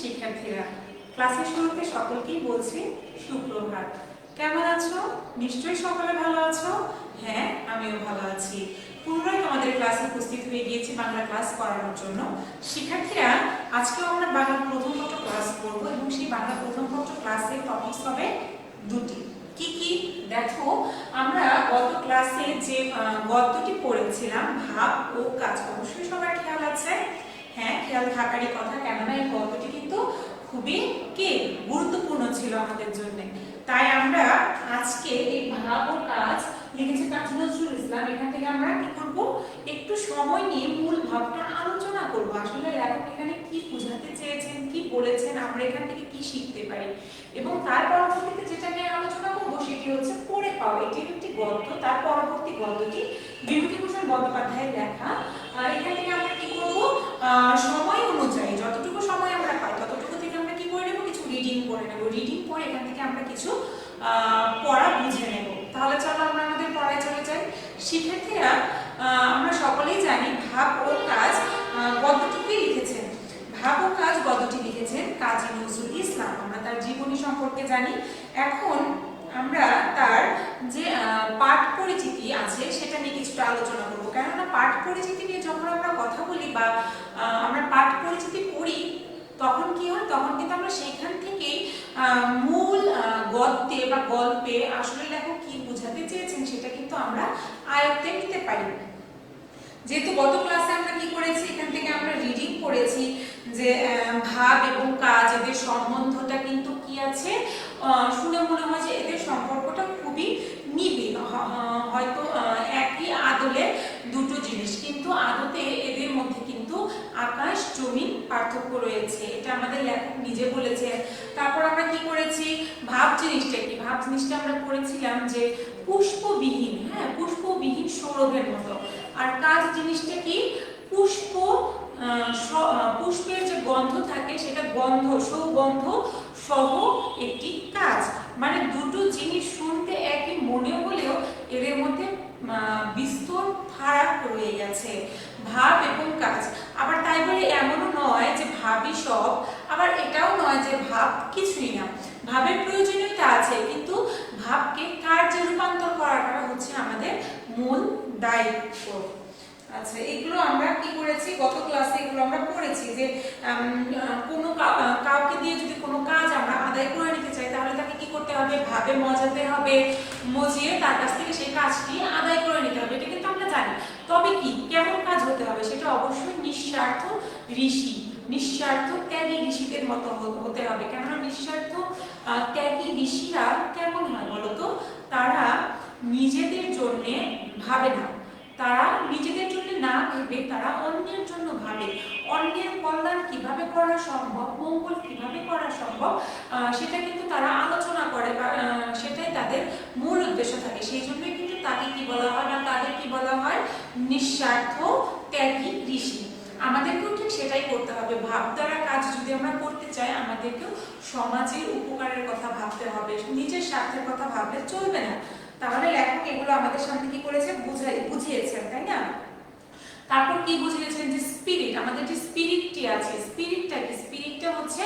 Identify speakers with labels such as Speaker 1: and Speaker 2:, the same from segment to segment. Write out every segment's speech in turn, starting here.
Speaker 1: শিক্ষার্থীরা, ক্লাসের শুরুতে সকলকেই বলছি সুপ্রভাত। কেমন আছো? নিশ্চয়ই সকলে ভালো আছো? হ্যাঁ আমিও ভালো আছি। পুনরায় তোমাদের ক্লাসে উপস্থিত হয়ে গিয়েছি বাংলা ক্লাস করানোর জন্য। শিক্ষার্থীরা, আজকেও আমরা বাংলা প্রথম পত্র ক্লাস করব এবং সেই বাংলা প্রথম পত্র ক্লাসের টপিকস হবে দুটি। কি কি? দেখো, আমরা গত ক্লাসে যে গদ্যটি পড়েছিলাম, ভাব ও কাজ অবশ্যই সবার খেয়াল আছে। হ্যাঁ খেয়াল থাকারই কথা কেননা এই গল্পটি কিন্তু খুবই কি গুরুত্বপূর্ণ ছিল আমাদের জন্য। তাই আমরা আজকে এই ভাব ও কাজ লিখেছে কাজী নজরুল ইসলাম। এখান থেকে আমরা কি করব? একটু সময় নিয়ে মূল ভাবটা আলোচনা করব। আসলে লেখক এখানে কি বোঝাতে চেয়েছেন, কি বলেছেন, আমরা এখান থেকে কি শিখতে পারি? এবং তার পরবর্তীতে যেটা নিয়ে আলোচনা করব সেটি হচ্ছে পড়ে পাওয়া। এটি একটি গদ্য, তার পরবর্তী গদ্যটি বিভূতিভূষণ বন্দ্যোপাধ্যায়ের লেখা। এখান থেকে আমরা কি করব? সময় অনুযায়ী, যতটুকু সময় আমরা পাই, ততটুকু থেকে আমরা কি করে নেব? কিছু রিডিং করে নেব। রিডিং করে এখান থেকে আমরা কিছু পড়া বুঝে নেব। তাহলে চলো আমরা আমাদের পড়ায় চলে যাই। শিক্ষার্থীরা আমরা সকলেই জানি ভাব ও কাজ গদ্যটিকে লিখেছেন। ভাব ও কাজ গদ্যটি লিখেছেন কাজী নজরুল ইসলাম। আমরা তার জীবনী সম্পর্কে জানি। এখন আমরা তার যে পাঠ পরিচিতি আছে সেটা নিয়ে কিছুটা আলোচনা করব। কেননা পাঠ পরিচিতি নিয়ে যখন আমরা কথা বলি বা আমরা পাঠ পরিচিতি পড়ি, তখন কি হয়? তখন কিন্তু আমরা সেখান থেকেই মূল গদ্যে বা গল্পে আসলে লেখক কি বোঝাতে চেয়েছেন সেটা কিন্তু আমরা আয়ত্তে নিতে পারি। যেহেতু গত ক্লাসে আমরা কি করেছি? এখান থেকে আমরা রিডিং করেছি যে ভাব এবং কাজ, এদের সম্বন্ধটা কিন্তু কি আছে? শুনে মনে হয় যে এদের সম্পর্কটা খুবই নিবিড় হয়তো একই আদলে দুটো জিনিস। কিন্তু আদতে এদের মধ্যে কিন্তু আকাশ, জমিন পার্থক্য রয়েছে। এটা আমাদের লেখক নিজে বলেছে তারপর আমরা কি করেছি? ভাব জিনিসটা কি? ভাব জিনিসটা আমরা করেছিলাম যে পুষ্পবিহীন হ্যাঁ পুষ্পবিহীন সৌরভের মতো। আর কাজ জিনিসটা কি? পুষ্প পুষ্পের যে গন্ধ থাকে, সেটা গন্ধ, সৌগন্ধ সহ একটি কাজ। মানে দুটো জিনিস শুনতে একই মনে হলেও এদের মধ্যে বিস্তর ফারাক রয়ে গেছে। ভাব এবং কাজ। আবার তাই বলে এমনও নয় যে ভাবই সব। আবার এটাও নয় যে ভাব কিছুই না। ভাবের প্রয়োজনীয়তা আছে, কিন্তু ভাবকে কার্যে রূপান্তর করাটা হচ্ছে আমাদের মূল দায়িত্ব। আচ্ছা এগুলো আমরা কি করেছি? গত ক্লাসে এগুলো আমরা পড়েছি যে কোনো কাউকে দিয়ে যদি কোনো কাজ আমরা আদায় করে নিতে চাই, তাহলে তাকে কি করতে হবে? ভাবে মজাতে হবে, মজিয়ে তার কাছ থেকে সেই কাজটি আদায় করে নিতে হবে। এটা কিন্তু আমরা জানি। তবে কি, কেমন কাজ হতে হবে সেটা অবশ্যই নিঃস্বার্থ ঋষি, নিঃস্বার্থ ত্যাগী ঋষিদের মতো হতে হবে। কেননা নিঃস্বার্থ ত্যাগী ঋষিরা কেমন হয় বলতো তারা নিজেদের জন্যে ভাবে না। তারা নিজেদের জন্য না ভেবে তারা অন্যের জন্য ভাবে। অন্যের কল্যাণ কীভাবে করা সম্ভব, মঙ্গল কীভাবে করা সম্ভব সেটা কিন্তু তারা আলোচনা করে, বা সেটাই তাদের মূল উদ্দেশ্য থাকে। সেই জন্যই কিন্তু তাকে কি বলা হয় না তাদের কি বলা হয়? নিঃস্বার্থ ত্যাগী ঋষি। আমাদেরকেও ঠিক সেটাই করতে হবে। ভাব দ্বারা কাজ যদি আমরা করতে চাই, আমাদেরকেও সমাজের উপকারের কথা ভাবতে হবে, নিজের স্বার্থের কথা ভাবলে চলবে না। তাহলে লেখক এগুলো আমাদের সামনে কি করেছে? বুঝিয়েছেন, তাই না? তারপর কি বুঝিয়েছেন যে স্পিরিট আমাদের যে স্পিরিটটি আছে স্পিরিটটা কি? স্পিরিটটা হচ্ছে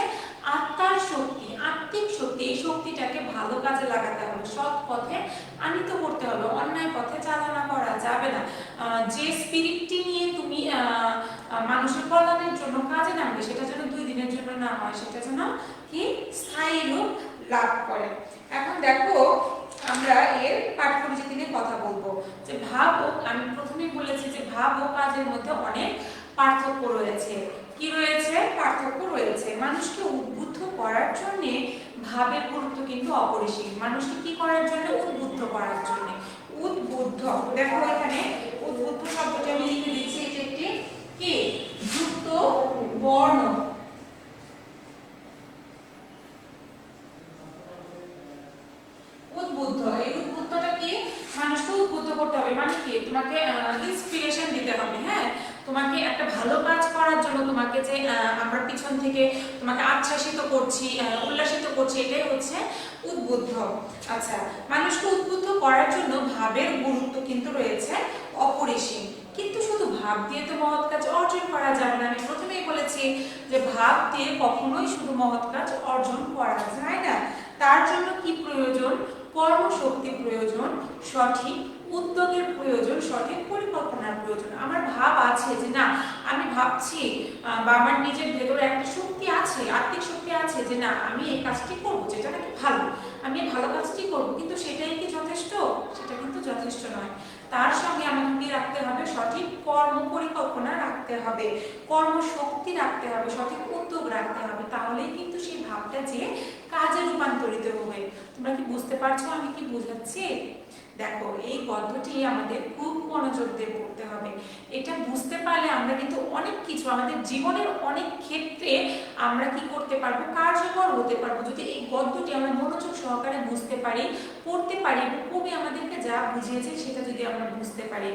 Speaker 1: আত্মার শক্তি, আত্মিক শক্তি। এই শক্তিটাকে ভালো কাজে লাগাতে হবে, সৎ পথে আনিত করতে হবে, অন্যায় পথে চালনা করা যাবে না। যে স্পিরিটটি নিয়ে তুমি মানুষের কল্যাণের জন্য কাজে নামবে, সেটা যেন দুই দিনের জন্য না হয়, সেটা যেন কি? স্থায়ী রূপ লাভ করে। এখন দেখো আমরা এর পাঠ নিয়ে কথা বলব। যে ভাব ও, আমি প্রথমেই বলেছি যে ভাব ও কাজের মধ্যে অনেক পার্থক্য রয়েছে। কি রয়েছে? পার্থক্য রয়েছে। মানুষকে উদ্বুদ্ধ করার জন্য ভাবের গুরুত্ব কিন্তু অপরিসীম। মানুষকে কি করার জন্য? উদ্বুদ্ধ করার জন্য। উদ্বুদ্ধ। দেখো এখানে উদ্বুদ্ধ শব্দটি আমি লিখে দিচ্ছি এটি একটি কি যুক্ত বর্ণ উদ্বুদ্ধ এই উদ্বুদ্ধটা কি মানুষকে উদ্বুদ্ধ করতে হবে মানে কি তোমাকে ইন্সপিরেশন দিতে হবে হ্যাঁ তোমাকে একটা ভালো কাজ করার জন্য তোমাকে যে আহ, আমরা পিছন থেকে তোমাকে আচ্ছ্বাসিত করছি আহ, উল্লাসিত করছি এটাই হচ্ছে উদ্বুদ্ধ। আচ্ছা মানুষকে উদ্বুদ্ধ করার জন্য ভাবের গুরুত্ব কিন্তু রয়েছে অপরিসীম। কিন্তু শুধু ভাব দিয়ে তো মহৎ কাজ অর্জন করা যাবে না। আমি প্রথমেই বলেছি যে ভাব দিয়ে কখনোই শুধু মহৎ কাজ অর্জন করা যায় না। তার জন্য কি প্রয়োজন? কর্মশক্তি প্রয়োজন, সঠিক উদ্যোগের প্রয়োজন, সঠিক পরিকল্পনার প্রয়োজন। আমার ভাব আছে যে না, আমি ভাবছি বা আমার নিজের ভেতরে একটা শক্তি আছে আর্থিক শক্তি আছে যে না, আমি এই কাজটি করব, যেটা নাকি ভালো। আমি ভালো কাজটি করব, কিন্তু সেটাই কি যথেষ্ট? সেটা কিন্তু যথেষ্ট নয়। তার সঙ্গে আমাকে রাখতে হবে? সঠিক কর্ম পরিকল্পনা রাখতে হবে, কর্মশক্তি রাখতে হবে, সঠিক উদ্যোগ রাখতে হবে। তাহলেই কিন্তু সেই ভাবটা যে কাজে রূপান্তরিত হবে। তোমরা কি বুঝতে পারছ? আমি কি বুঝাচ্ছি? দেখো, এই গদ্যটি আমাদের খুব মনোযোগ দিয়ে পড়তে হবে। এটা বুঝতে পারলে আমরা কিন্তু অনেক কিছু, আমাদের জীবনের অনেক ক্ষেত্রে আমরা কি করতে পারব, কার্যকর হতে পারব, যদি এই গদ্যটি আমরা মনোযোগ সহকারে বুঝতে পারি, পড়তে পারি এবং কবি আমাদেরকে যা বুঝিয়েছে সেটা যদি আমরা বুঝতে পারি।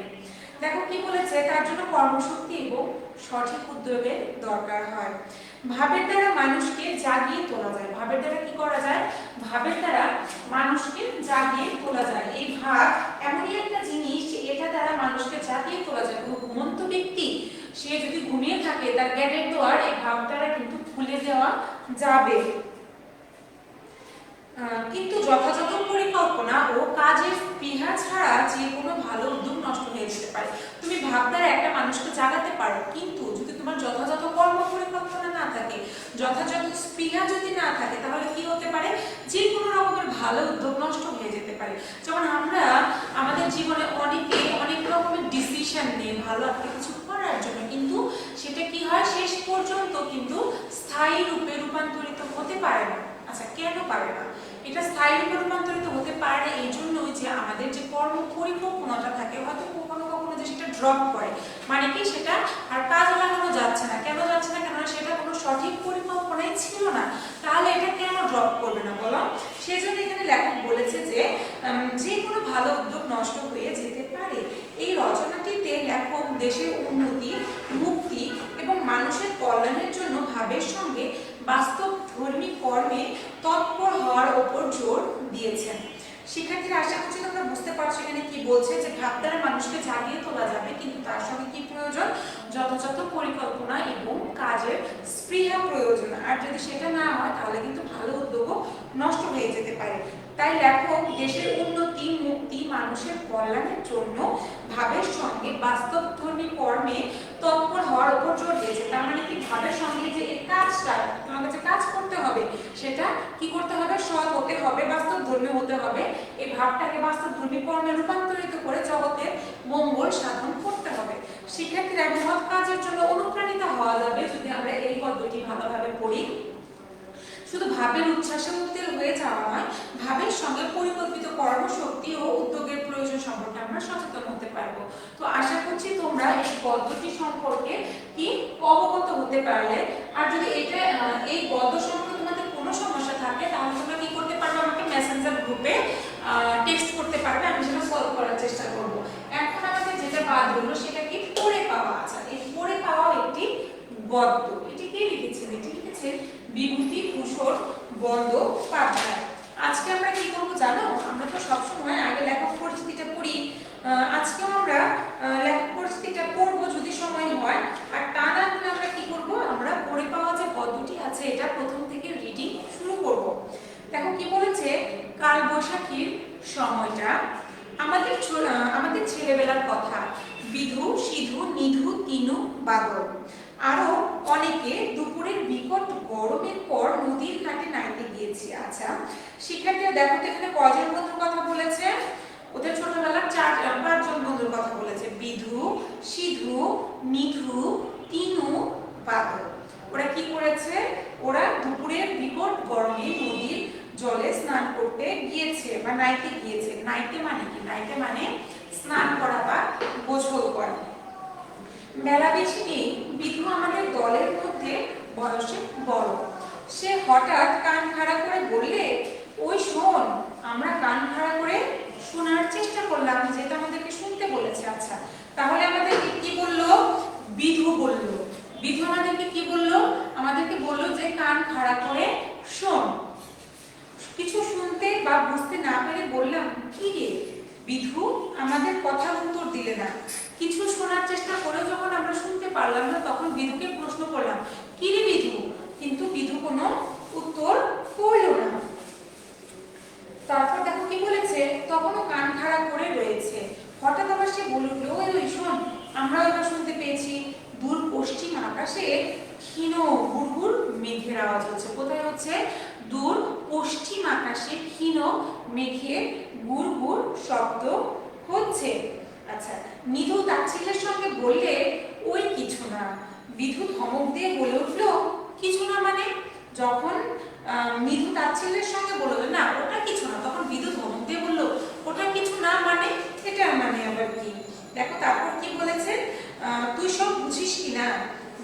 Speaker 1: দেখো কি বলেছে, তার জন্য কর্মশক্তি এবং সঠিক উদ্যোগের দরকার হয়। ভাবের দ্বারা মানুষকে জাগিয়ে তোলা যায়। ভাবের দ্বারা কি করা যায়? ভাবের দ্বারা মানুষকে জাগিয়ে তোলা যায়। এই ভাব এমনই একটা জিনিস এটা দ্বারা মানুষকে জাগিয়ে তোলা যায়। ঘুমন্ত ব্যক্তি, সে যদি ঘুমিয়ে থাকে, তার জ্ঞানের দোয়ার এই ভাব দ্বারা কিন্তু খুলে দেওয়া যাবে। কিন্তু যথাযথ পরিকল্পনা ও কাজের স্পৃহা ছাড়া যে কোনো ভালো উদ্যোগ নষ্ট হয়ে যেতে পারে। তুমি ভাবনার একটা মানুষকে জাগাতে পারো, কিন্তু যদি তোমার যথাযথ কর্ম পরিকল্পনা না থাকে, যথাযথ স্পৃহা যদি না থাকে, তাহলে কি হতে পারে? যে কোনো রকমের ভালো উদ্যোগ নষ্ট হয়ে যেতে পারে। যেমন আমরা আমাদের জীবনে অনেকে অনেক রকমের ডিসিশন নিয়ে ভালো একটা কিছু করার জন্য, কিন্তু সেটা কি হয়? শেষ পর্যন্ত কিন্তু স্থায়ী রূপে রূপান্তরিত হতে পারে না। আচ্ছা কেন পারে না? এটা স্থায়ী রূপে রূপান্তরিত হতে পারে না এই জন্যই যে আমাদের যে কর্ম পরিকল্পনাটা থাকে, হয়তো কখনো কখনো যে সেটা ড্রপ করে। মানে কি? সেটা আর কাজ লাগানো যাচ্ছে না। কেন যাচ্ছে না? কেননা সেটা কোনো সঠিক পরিকল্পনাই ছিল না। তাহলে এটা কেন ড্রপ করবে না বলো? সেজন্য এখানে লেখক বলেছে যে যে কোনো ভালো উদ্যোগ নষ্ট হয়ে যেতে পারে। এই রচনাটিতে লেখক দেশের উন্নতি, মুক্তি মানুষের কল্যাণের জন্য ভাবের সঙ্গে বাস্তব ধর্মী কর্মে তৎপর হওয়ার ওপর জোর দিয়েছেন। শিক্ষার্থীরা আশা করছি তোমরা বুঝতে পারছ এখানে কি বলছে যে ভাব দ্বারা মানুষকে জাগিয়ে তোলা যাবে, কিন্তু তার সঙ্গে কি প্রয়োজন? যথাযথ পরিকল্পনা এবং কাজের স্পৃহা প্রয়োজন। আর যদি সেটা না হয়, তাহলে কিন্তু ভালো উদ্যোগও নষ্ট হয়ে যেতে পারে। তাই লেখক দেশের উন্নতি, মুক্তি, মানুষের কল্যাণের জন্য ভাবের সঙ্গে বাস্তবধর্মী কর্মে তৎপর হওয়ার উপর জোর দিয়েছে। তার মানে কি ভাবের সঙ্গে যে এই কাজটা, তোমার কাছে কাজ করতে হবে, সেটা কি করতে হবে? সৎ হতে হবে বাস্তব ধর্মী হতে হবে। এই ভাবটাকে বাস্তব ধর্মী কর্মে রূপান্তরিত করে জগতের মঙ্গল সাধন করতে হবে। শিক্ষার্থীরা মহৎ কাজের জন্য অনুপ্রাণিত হওয়া যাবে যদি আমরা এই পদ্ধতি ভালোভাবে পড়ি। শুধু ভাবের উচ্ছ্বাসে উত্তেল হয়ে যাওয়া নয়, ভাবের সঙ্গে পরিকল্পিত কর্মশক্তি ও উদ্যোগের প্রয়োজন সম্পর্কে আমরা সচেতন হতে পারব। তো আশা করছি তোমরা এই পদ্ধতি সম্পর্কে কি অবগত হতে পারলে। আর যদি এটা এই গদ্য সম্পর্কে সমস্যা থাকে, তাহলে তোমরা কি করতে পারবে? আমাকে মেসেঞ্জার গ্রুপে টেক্সট করতে পারবে, আমি সেটা সলভ করার চেষ্টা করব। এখন আমাদের যেটা বাদ হলো, সেটা কি? পড়ে পাওয়া আচ্ছা এই পড়ে পাওয়া একটি গদ্য এটি কে লিখেছেন এটি লিখেছেন বিভূতি ভূষণ বন্দ্যোপাধ্যায়। আজকে আমরা কি করব জানো? আমরা তো সবসময় আগে লেখক পরিচিতিটা পড়ি। আজকেও আমরা আহ, লেখক পরিচিতিটা পড়ব যদি সময় হয় আর তা না হলে আমরা কি করব আমরা পড়ে পাওয়া যে পদ্ধতি আছে এটা প্রথম থেকে রিডিং শুরু করব দেখো কি বলেছে? কাল বৈশাখীর সময়টা। আমাদের আমাদের ছেলেবেলার কথা। বিধু, সিধু, নিধু, তিনু বাদল আরও অনেকে দুপুরের বিকট গরমের পর নদীর ঘাটে নাইতে গিয়েছি। আচ্ছা শিক্ষার্থীরা দেখো তো এখানে কয়জন বন্ধুর কথা বলেছে? ওদের ছোটবেলার চার পাঁচজন বন্ধুর কথা বলেছে। বিধু, সিধু, নিধু, তিনু বাদল ওরা কি করেছে? ওরা দুপুরের বিকট গরমে নদীর স্নান করতে গিয়েছে, বা নাইতে গিয়েছে। নাইতে মানে কি? নাইতে মানে স্নান করা বা গোসল করা। মেলা বেশি নেই। বিধু আমাদের দলের মধ্যে বয়সে বড়। সে হঠাৎ কান খাড়া করে বললে, ওই শোন, আমরা কান খাড়া করে শোনার চেষ্টা করলাম যেটা আমাদেরকে শুনতে বলেছে। আচ্ছা তাহলে আমাদেরকে কি বলল? বিধু বলল। বিধু আমাদেরকে কি বলল? আমাদেরকে বলল যে কান খাড়া করে শোন কিছু শুনতে বা বুঝতে না পেরে বললাম কি রে বিধু আমাদের কথা উত্তর দিলে না কিছু শোনার চেষ্টা করেও যখন আমরা শুনতে পারলাম না তখন বিধুকে প্রশ্ন করলাম কি রে বিধু কিন্তু বিধু কোনো উত্তর করল না তারপর দেখো কি বলেছে তখনও কান খাড়া করে রয়েছে হঠাৎ আবার সে বলে উঠল ওই ওই শোন আমরাও এবার শুনতে পেয়েছি দূর পশ্চিম আকাশে গুড়গুড় মেঘের আওয়াজ হচ্ছে। কোথায় হচ্ছে? দূর, পশ্চিম আকাশে ক্ষীণ মেঘে গুড় গুড় শব্দ হচ্ছে। আচ্ছা নিধু তাচ্ছিল্যের সঙ্গে বললে, ওই কিছু না। বিধু ধমক দিয়ে বলে উঠল, কিছু না মানে? যখন মৃদু তাচ্ছিল্যের সঙ্গে বলল না, ওটা কিছু না। তখন বিধু ধমক দিয়ে বলল, ওটা কিছু না মানে? এটা মানে আবার কি? দেখো, তারপর কি বলেছে? তুই সব বুঝিস কি না?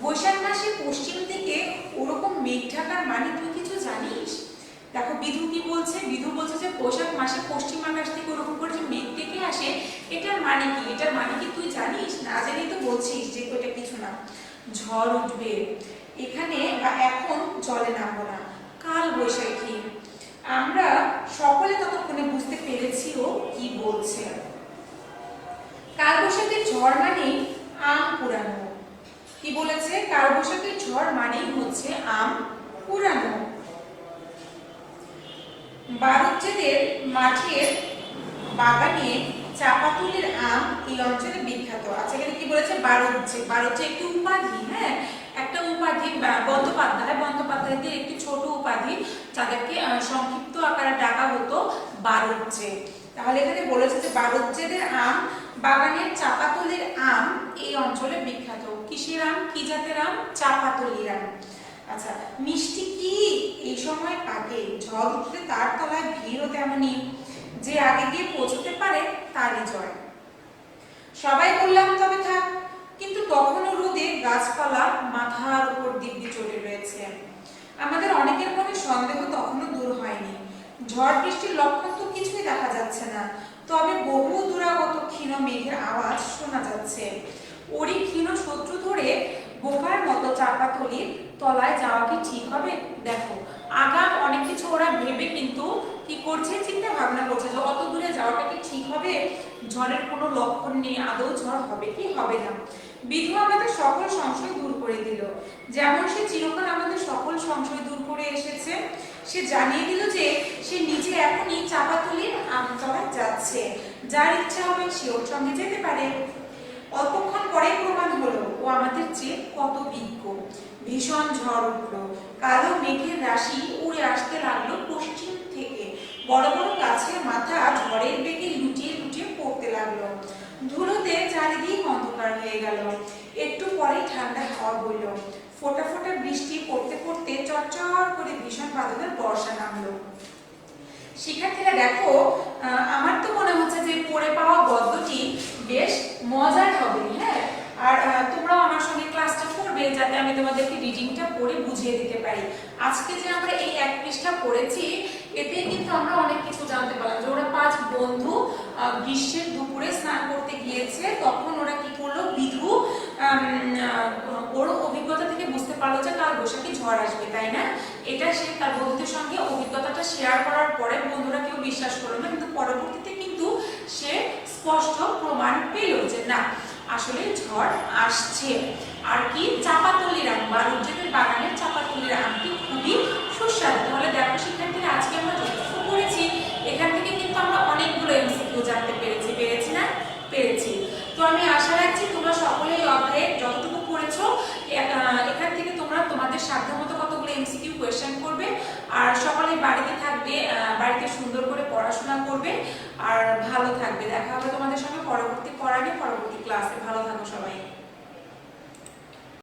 Speaker 1: বৈশাখ মাসে পশ্চিম দিকে ওরকম মেঘ ঢাকার মানে তুই কিছু জানিস? দেখো, বিধু কি বলছে? বিধু বলছে যে বৈশাখ মাসে পশ্চিম আকাশ থেকে ওরকম করে যে মেঘ ডেকে আসে, এটার মানে কি? এটার মানে কি তুই জানিস? না জানি তো বলছিস যে ওটা কিছু না। ঝড় উঠবে। এখানে বা এখন জলে নামবো না। কাল বৈশাখী। আমরা সকলে ততক্ষণে বুঝতে পেরেছিও কি বলছে কাল বৈশাখীর ঝড় মানেই আম পুরানো কি বলেছে কাল বৈশাখীর ঝড় মানেই হচ্ছে আম পুরানো। বারুজ্যেদের মাঠের বাগানে চাপাতুলের আম এই অঞ্চলে বিখ্যাত। আচ্ছা এখানে কি বলেছে? বারুজ্যে বারুজ্যে একটি উপাধি হ্যাঁ? একটা উপাধি বন্দ্যোপাধ্যায়, বন্দ্যোপাধ্যায়দের একটি ছোট উপাধি, যাদেরকে সংক্ষিপ্ত আকারে ডাকা হতো বারুজ্যে তাহলে এখানে বলেছে যে বারুজ্যেদের আম, বাগানের চাপাতলের আম এই অঞ্চলে বিখ্যাত। কিসের আম? কি জাতের আম? চাপাতলির আম। আচ্ছা মিষ্টি কি এই সময় পাকে? ঝড় উঠলে তার তলায় ভিড়ও তেমনি যে আগে গিয়ে পৌঁছতে পারে, তারই জয়। সবাই বললাম, তবে থাক। কিন্তু তখনও রোদে গাছপালা মাথার উপর দিব্যি চলে রয়েছে। আমাদের অনেকের মনে সন্দেহ তখনও দূর হয়নি। ঝড় বৃষ্টির লক্ষণ কিছুই দেখা যাচ্ছে না। তবে বহু দূরাগত ক্ষীণ মেঘের আওয়াজ শোনা যাচ্ছে। ওরই ক্ষীণ শত্রু ধরে বোকার মতো চাপাতলির তলায় যাওয়া কি ঠিক হবে? দেখো, আগাম অনেক কিছু ওরা ভেবে কিন্তু কি করছে? চিন্তা ভাবনা করছে যে অত দূরে যাওয়াটা কি ঠিক হবে? ঝড়ের কোনো লক্ষণ নেই, আদৌ ঝড় হবে কি হবে না। বিধু আমাদের সকল সংশয় দূর করে দিল। যেমন সে চিরকাল আমাদের সকল সংশয় দূর করে এসেছে সে জানিয়ে দিল যে সে নিজে এখনই চাপাতুলির আমতলায় যাচ্ছে। যার ইচ্ছা হবে সে ওর সঙ্গে যেতে পারে। অল্পক্ষণ পরে প্রমাণ হলো, ও আমাদের চেয়ে কত বিজ্ঞ ভীষণ ঝড় উঠল। কালো মেঘের রাশি উড়ে আসতে লাগল পশ্চিম থেকে। বড় বড় গাছের মাথা ঝড়ের বেগে লুটিয়ে লুটিয়ে পড়তে লাগল। ধুলোতে চারিদিক অন্ধকার হয়ে গেল। একটু পরেই ঠান্ডা হাওয়া বইল। ফোঁটা ফোটা বৃষ্টি পড়তে পড়তে চরচর করে ভীষণ বাদলের বর্ষা নামলো। শিক্ষার্থীরা দেখো আমার তো মনে হচ্ছে যে পড়ে পাওয়া গদ্যটি বেশ মজার হবে হ্যাঁ? আর তোমরাও আমার সঙ্গে ক্লাসটা করবে যাতে আমি তোমাদেরকে রিডিংটা পড়ে বুঝিয়ে দিতে পারি। আজকে যে আমরা এই এক পৃষ্ঠা পড়েছি এতে কিন্তু আমরা অনেক কিছু জানতে পারলাম যে ওরা পাঁচ বন্ধু গ্রীষ্মের দুপুরে স্নান করতে গিয়েছে, তখন ওরা কি করল? বিধু ওর অভিজ্ঞতা পারল যে কাল বৈশাখী ঝড় আসবে, তাই না? এটা সে তার বন্ধুদের সঙ্গে অভিজ্ঞতাটা শেয়ার করার পরে বন্ধুরা কেউ বিশ্বাস করল না, কিন্তু পরবর্তীতে কিন্তু সে স্পষ্ট প্রমাণ পেল যে না, আসলে ঝড় আসছে। আর কি? চাপাতলির আম বারুজ্যেদের বাগানের চাপাতলির আমটি খুবই সুস্বাদু তাহলে দেখো শিক্ষার্থীরা আজকে আমরা যতটুকু পড়েছি এখান থেকে কিন্তু আমরা অনেকগুলো এমসিকিউ জানতে পেরেছি পেরেছি না পেরেছি তো আমি আশা রাখছি তোমরা সকলে এই অধ্যায়ে যতটুকু পড়েছো এ- আহ, এখান থেকে তোমরা তোমাদের সাধ্যমতো কতগুলো এমসিকিউ কোয়েশ্চেন করবে, আর সকলে বাড়িতে থাকবে বাড়িতে সুন্দর করে পড়াশোনা করবে, আর ভালো থাকবে। দেখা হবে তোমাদের সঙ্গে পরবর্তী পড়ানে, পরবর্তী ক্লাসে ভালো থাকো সবাই।